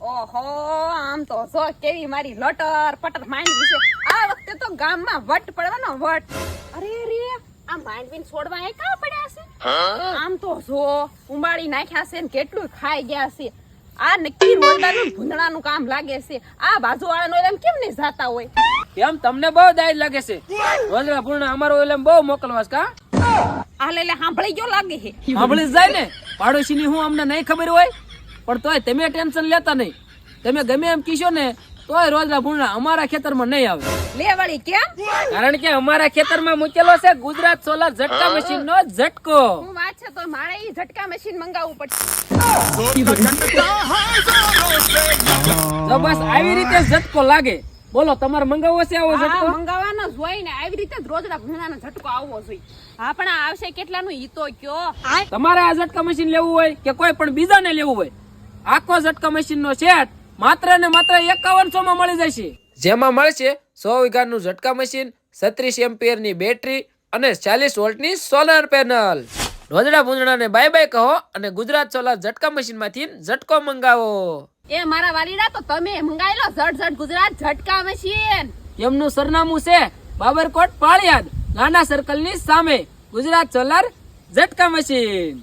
ઓહો આમ તો જો કેવી મારી લટર પટર માંડવી છે. આ વખતે તો ગામમાં વટ પડવાનો વટ. અરે રે આ માંડવીને છોડવા એ કા પડ્યા છે? આમ તો જો ઉંબાળી નાખ્યા છે ને કેટલું ખાઈ ગયા છે. આ નક્કી રોજદારનું ભૂંદડાનું કામ લાગે છે. આ બાજુવાળાનો એમ કેમ નહીં જાતા હોય? એમ તમને બહુ દાય લાગે છે. રોજડા પૂર્ણ અમારો એમ બહુ મોકલવાસ કા? આ લે લે સાંભળી ગયો લાગે છે. સાંભળી જાય ને. પાડોશીની હું અમને નહીં ખબર હોય? પણ તોય તમે ટેન્શન લેતા નહીં. તમે ગમે એમ કીશો ને તોય રોજના પૂર્ણ અમારા ખેતરમાં નહીં આવે. લે વળી કેમ? કારણ કે અમારા ખેતરમાં મૂકેલો છે ગુજરાત સોલર ઝટકા મશીન નો ઝટકો. હું વાત છે તો મારે ઈ ઝટકા મશીન મંગાવવું પડશે. તો બસ આવી રીતે ઝટકો લાગે. બોલો તમારે મંગાવવો છે આવો ઝટકો? મંગાવવાનો જ હોય ને આવી રીતે જ રોજડા ભૂંડાનો ઝટકો આવવો જોઈએ. હા પણ આવશે કેટલાનું ઈ તો કયો. તમારે આ ઝટકા મશીન લેવું હોય કે કોઈ પણ બીજાને લેવું હોય? આખો ઝટકા મશીન નો સેટ માત્ર ને માત્ર એકાવનસો માં મળી જશે. જેમાં મળશે સો વીઘાનું ઝટકા મશીન છત્રીસ એમ્પિયરની બેટરી અને ચાલીસ વોલ્ટની સોલર પેનલ રોજડા ભૂંજડા ને બાય બાય કહો અને ગુજરાત સોલર ઝટકા મશીનમાંથી ઝટકો મંગાવો. એ મારા વાલીડા તો તમે મંગાવી લો ઝટ ઝટ ગુજરાત ઝટકા મશીન. એમનું સરનામું છે બાબરકોટ પાળિયાદ નાના સર્કલની સામે ગુજરાત સોલર ઝટકા મશીન.